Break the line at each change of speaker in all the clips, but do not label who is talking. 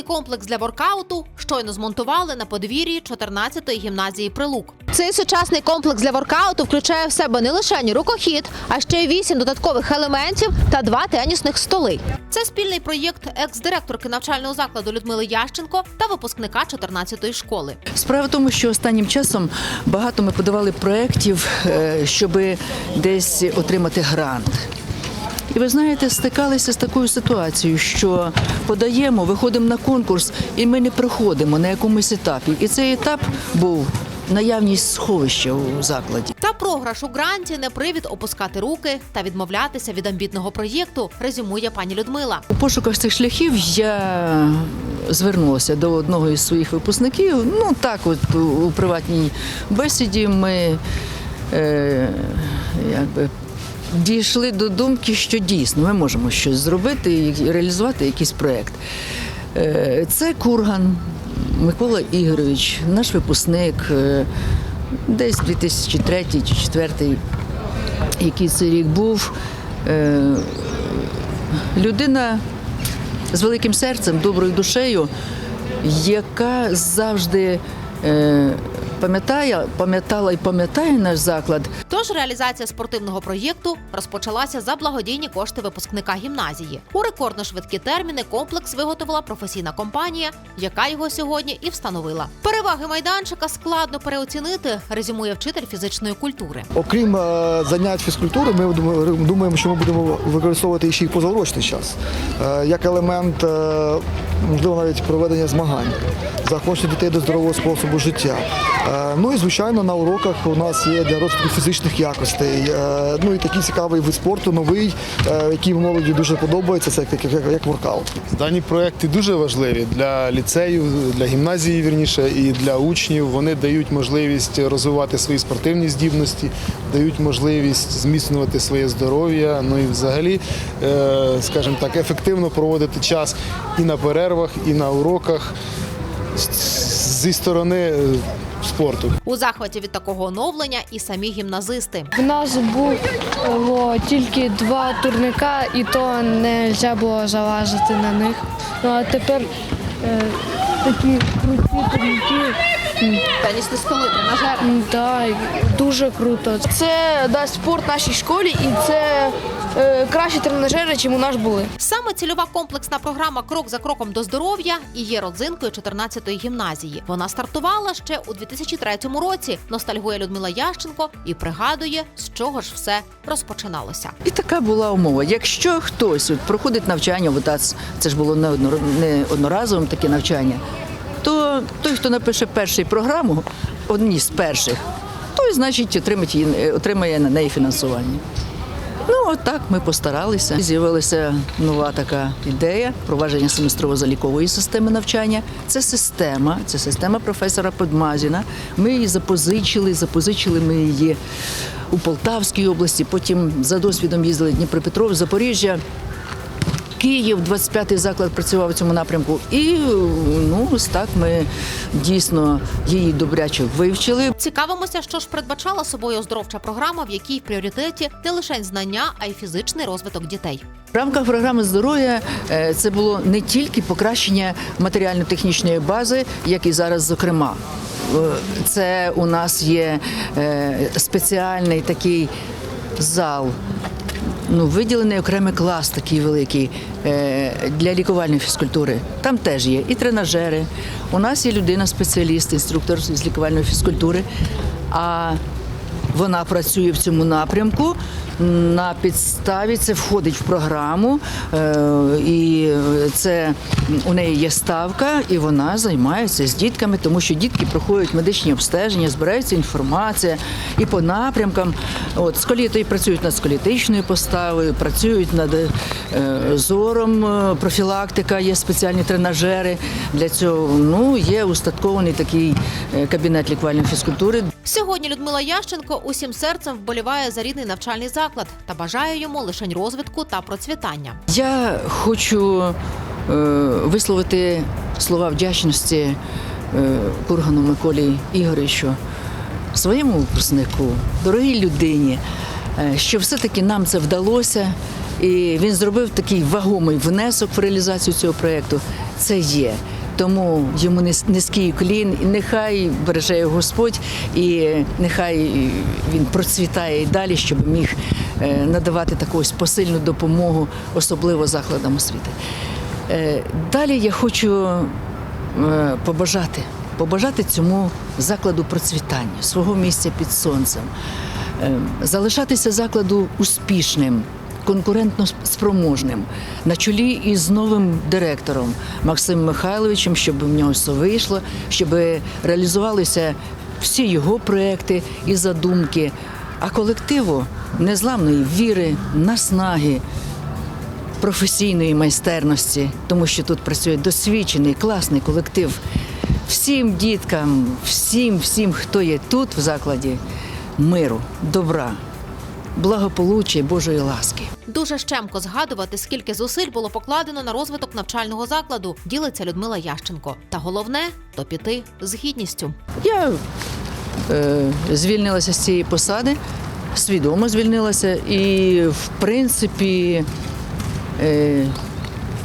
сучасний комплекс для воркауту щойно змонтували на подвір'ї 14-ї гімназії Прилук. Цей сучасний комплекс для воркауту включає в себе не лише рукохід, а ще й вісім додаткових елементів та два тенісних столи. Це спільний проєкт екс-директорки навчального закладу Людмили Ященко та випускника 14-ї школи.
Справа в тому, що останнім часом багато ми подавали проєктів, щоб десь отримати грант. І ви знаєте, стикалися з такою ситуацією, що подаємо, виходимо на конкурс, і ми не проходимо на якомусь етапі. І цей етап був наявність сховища у закладі.
Та програш у гранті не привід опускати руки та відмовлятися від амбітного проєкту, резюмує пані Людмила.
У пошуках цих шляхів я звернулася до одного із своїх випускників. Ну так, от у, приватній бесіді ми е, якби. Дійшли до думки, що дійсно ми можемо щось зробити і реалізувати якийсь проєкт. Е, Це Курган Микола Ігорович, наш випускник, е, десь 2003 чи 2004, який цей рік був. Е, людина з великим серцем, доброю душею, яка завжди пам'ятає, пам'ятала і пам'ятає наш заклад.
Тож реалізація спортивного проєкту розпочалася за благодійні кошти випускника гімназії. У рекордно швидкі терміни комплекс виготовила професійна компанія, яка його сьогодні і встановила. Переваги майданчика складно переоцінити, резюмує вчитель фізичної культури.
Окрім е, занять фізкультури, ми думаємо, що ми будемо використовувати ще й позаурочний час е, як елемент, е, можливо, навіть проведення змагань, заохочення дітей до здорового способу життя. Е, Ну і звичайно, на уроках у нас є для розвитку фізичних якостей. е, Ну і такий цікавий вид спорту, новий, е, який молоді дуже подобається. Це як, як, як воркаут.
Дані проекти дуже важливі для ліцеїв, для гімназії, вірніше, і для учнів. Вони дають можливість розвивати свої спортивні здібності, дають можливість зміцнювати своє здоров'я. Ну і взагалі, скажімо так, ефективно проводити час і на перервах, і на уроках зі сторони е, спорту.
У захваті від такого оновлення і самі гімназисти.
В нас було тільки два турника, і то не можна було заважити на них. Ну а тепер е, такі круті турніки.
Тенісні столи, тренажери.
м, Да, і дуже круто.
Це дасть спорт нашій школі і це е, кращі тренажери, чим у нас були.
Саме цільова комплексна програма Крок за кроком до здоров'я і є родзинкою 14-ї гімназії. Вона стартувала ще у 2003 році. Ностальгує Людмила Ященко і пригадує, з чого ж все розпочиналося.
І така була умова. Якщо хтось от, проходить навчання, ОТАЦ, це ж було не, однор- не одноразовим таке навчання, то той, хто напише першу програму, одні з перших, той, значить, її- отримає на неї фінансування. Ну, от так ми постаралися. З'явилася нова така ідея впровадження семестрово-залікової системи навчання. Це система, це система професора Подмазіна. Ми її запозичили, запозичили ми її у Полтавській області. Потім за досвідом їздили Дніпропетров, Запоріжжя. Київ, 25-й заклад працював у цьому напрямку. І ну, ось так ми дійсно її добряче вивчили.
Цікавимося, що ж передбачала собою оздоровча програма, в якій в пріоритеті не лише знання, а й фізичний розвиток дітей.
В рамках програми здоров'я е, це було не тільки покращення матеріально-технічної бази, як і зараз, зокрема. Е, Це у нас є е, спеціальний такий зал. Ну, виділений окремий клас такий великий е, для лікувальної фізкультури. Там теж є і тренажери. У нас є людина-спеціаліст, інструктор з лікувальної фізкультури. А вона працює в цьому напрямку. На підставі це входить в програму, е, і це у неї є ставка, і вона займається з дітками, тому що дітки проходять медичні обстеження, збирається інформація і по напрямкам. От сколіти працюють над сколітичною поставою, працюють над е, зором, е, профілактика, є спеціальні тренажери для цього. Ну є устаткований такий кабінет лікувальної фізкультури,
Сьогодні Людмила Ященко усім серцем вболіває за рідний навчальний заклад та бажає йому лишень розвитку та процвітання.
Я хочу е, висловити слова вдячності е, Кургану Миколі Ігоревичу, своєму випускнику, дорогій людині, е, що все-таки нам це вдалося. І він зробив такий вагомий внесок в реалізацію цього проєкту. Це є. Тому йому низь- низький уклін, і нехай береже його Господь, і нехай він процвітає і далі, щоб міг е, надавати таку посильну допомогу, особливо закладам освіти. Е, Далі я хочу е, побажати, побажати цьому закладу процвітання, свого місця під сонцем, залишатися закладу успішним, конкурентно спроможним, на чолі із новим директором Максимом Михайловичем, щоб в нього все вийшло, щоб реалізувалися всі його проекти і задумки, а колективу незламної віри, наснаги, професійної майстерності, тому що тут працює досвідчений, класний колектив. Всім діткам, всім, всім, хто є тут в закладі, миру, добра, благополуччя і Божої ласки.
Дуже щемко згадувати, скільки зусиль було покладено на розвиток навчального закладу, ділиться Людмила Ященко. Та головне то піти з гідністю.
Я е, звільнилася з цієї посади, свідомо звільнилася, і в принципі е,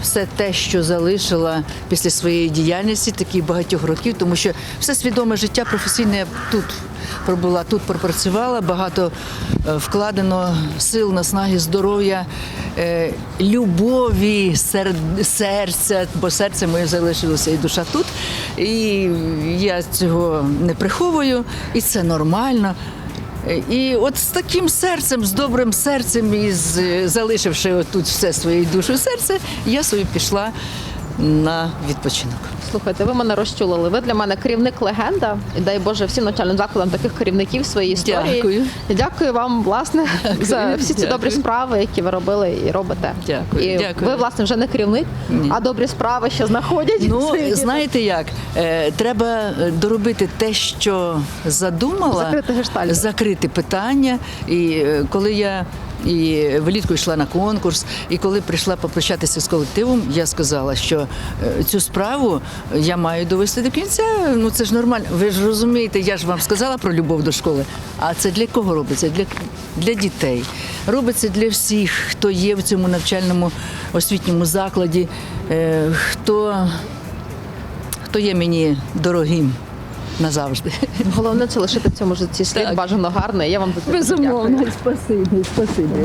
все те, що залишила після своєї діяльності, таких багатьох років, тому що все свідоме життя професійне тут пробула, тут пропрацювала, багато е, вкладено сил, наснаги, здоров'я, е, любові, сер- серця, бо серце моє залишилося і душа тут. І я цього не приховую, і це нормально. І от з таким серцем, з добрим серцем, і з, залишивши тут все своє душу серце, я собі пішла на відпочинок.
Слухайте, ви мене розчулили. Ви для мене керівник легенда. І дай Боже всім навчальним закладам таких керівників в своїй історії.
Дякую.
І дякую вам, власне, за всі ці
Дякую.
добрі справи, які ви робили і робите.
Дякую,
І
дякую.
ви, власне, вже не керівник,
Ні.
а добрі справи ще знаходять.
Ну, знаєте як, е, треба доробити те, що задумала,
Закрити
закрити питання. І е, коли я і влітку йшла на конкурс, і коли прийшла попрощатися з колективом, я сказала, що е, цю справу я маю довести до кінця. Ну це ж нормально. Ви ж розумієте, я ж вам сказала про любов до школи. А це для кого робиться? Для, для дітей. Робиться для всіх, хто є в цьому навчальному освітньому закладі, е, хто хто є мені дорогим назавжди.
Головне це лишити в цьому житті слід бажано гарне. Я вам за це дуже дякую.
спасибі, спасибі.